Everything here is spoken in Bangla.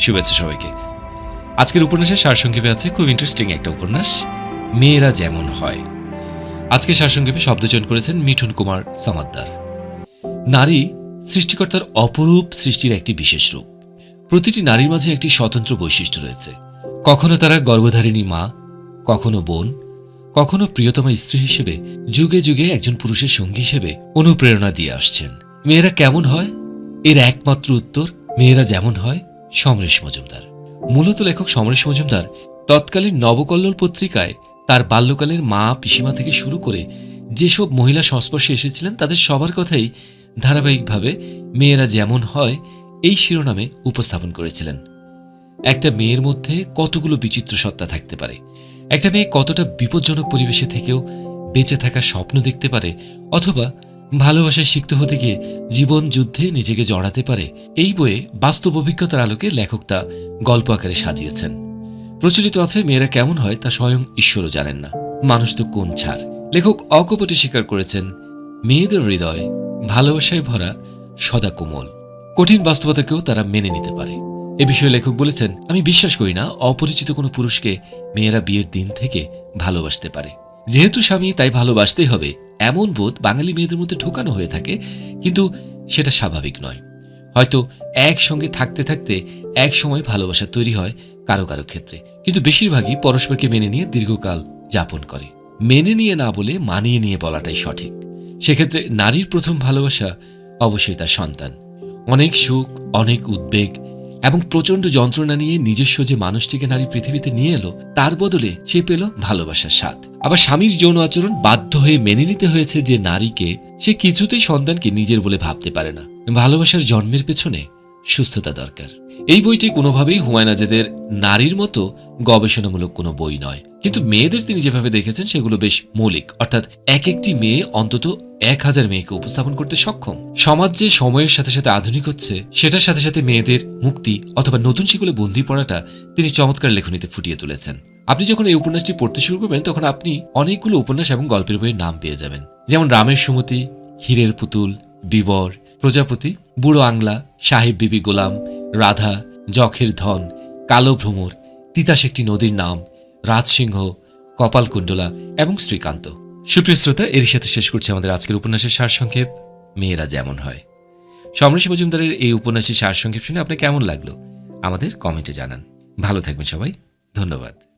শুভেচ্ছা সবাইকে। আজকের উপন্যাসের সারসংক্ষেপে আছে খুব ইন্টারেস্টিং একটা উপন্যাস, মেয়েরা যেমন হয়। আজকে সারসংক্ষেপে শব্দচয়ন করেছেন মিঠুন কুমার সামাদ্দার। নারী সৃষ্টিকর্তার অপরূপ সৃষ্টির একটি বিশেষ রূপ। প্রতিটি নারীর মাঝে একটি স্বতন্ত্র বৈশিষ্ট্য রয়েছে। কখনো তারা গর্ভধারিণী মা, কখনো বোন, কখনো প্রিয়তমা স্ত্রী হিসেবে যুগে যুগে একজন পুরুষের সঙ্গী হিসেবে অনুপ্রেরণা দিয়ে আসছেন। মেয়েরা কেমন হয়? এর একমাত্র উত্তর, মেয়েরা যেমন হয় সমরেশ মজুমদার। মূলত লেখক সমরেশ মজুমদার তৎকালীন নবকল্লোল পত্রিকায় তার বাল্যকালের মা পিসিমা থেকে শুরু করে যেসব মহিলা সংস্পর্শে এসেছিলেন তাদের সবার কথাই ধারাবাহিকভাবে মেয়েরা যেমন হয়, এই শিরোনামে উপস্থাপন করেছিলেন। একটা মেয়ের মধ্যে কতগুলো বিচিত্র সত্তা থাকতে পারে? একটা মেয়ে কতটা বিপজ্জনক পরিবেশে থেকেও বেঁচে থাকার স্বপ্ন দেখতে পারে? অথবা ভালোবাসায় সিক্ত হতে গিয়ে জীবন যুদ্ধে নিজেকে জড়াতে পারে, এই বইয়ে বাস্তব অভিজ্ঞতার আলোকে লেখক তা গল্প আকারে সাজিয়েছেন। প্রচলিত আছে, মেয়েরা কেমন হয় তা স্বয়ং ঈশ্বরও জানেন না। মানুষ তো কোন ছাড়। লেখক অকপটে স্বীকার করেছেন, মেয়েদের হৃদয় ভালোবাসায় ভরা সদা কোমল। কঠিন বাস্তবতাকেও তারা মেনে নিতে পারে। এ বিষয়ে লেখক বলেছেন, আমি বিশ্বাস করি না, অপরিচিত কোনো পুরুষকে মেয়েরা বিয়ের দিন থেকে ভালোবাসতে পারে। যেহেতু স্বামী, তাই ভালোবাসতেই হবে। এমন বোধ বাঙালি মেয়েদের মধ্যে ঢোকানো হয়ে থাকে, কিন্তু সেটা স্বাভাবিক নয়। হয়তো একসঙ্গে থাকতে থাকতে এক সময় ভালোবাসা তৈরি হয় কারও কারও ক্ষেত্রে, কিন্তু বেশিরভাগই পরস্পরকে মেনে নিয়ে দীর্ঘকাল যাপন করে। মেনে নিয়ে না বলে মানিয়ে নিয়ে বলাটাই সঠিক। সেক্ষেত্রে নারীর প্রথম ভালোবাসা অবশ্যই তার সন্তান। অনেক সুখ, অনেক উদ্বেগ এবং প্রচণ্ড যন্ত্রণা নিয়ে নিজস্ব যে মানুষটিকে নারী পৃথিবীতে নিয়ে এলো, তার বদলে সে পেল ভালোবাসার স্বাদ। আবার স্বামীর যৌন আচরণ বাধ্য হয়ে মেনে নিতে হয়েছে যে নারীকে সে কিছুতেই সন্তানকে নিজের বলে ভাবতে পারে না। ভালোবাসার জন্মের পেছনে সুস্থতা দরকার। এই বইটি কোনোভাবেই হুমায়ুন আজাদের নারীর মতো গবেষণামূলক কোনো বই নয়। কিন্তু মেয়েদের তিনি যেভাবে দেখেছেন, সেগুলো বেশ মৌলিক। অর্থাৎ এক একটি মেয়ে অন্তত এক হাজার মেয়েকে উপস্থাপন করতে সক্ষম। সমাজ যে সময়ের সাথে সাথে আধুনিক হচ্ছে, সেটার সাথে সাথে মেয়েদের মুক্তি অথবা নতুন শিকলে বন্দি পড়াটা তিনি চমৎকার লেখনীতে ফুটিয়ে তুলেছেন। আপনি যখন এই উপন্যাসটি পড়তে শুরু করবেন, তখন আপনি অনেকগুলো উপন্যাস এবং গল্পের বইয়ের নাম পেয়ে যাবেন। যেমন রামের সুমতি, হীরের পুতুল, বিবর প্রজাপতি, বুড়ো আংলা, সাহেব বিবি গোলাম, রাধা, যখের ধন, কালো ভ্রমর তিতাস একটি নদীর নাম, রাজসিংহ, কপালকুণ্ডলা এবং শ্রীকান্ত। সুপ্রিয় শ্রোতা এর সাথে শেষ করছি আমাদের আজকের উপন্যাসের সারসংক্ষেপ মেয়েরা যেমন হয়। সমরেশ মজুমদারের এই উপন্যাসের সারসংক্ষেপ শুনে আপনার কেমন লাগল? আমাদের কমেন্টে জানান। ভালো থাকবেন সবাই। ধন্যবাদ।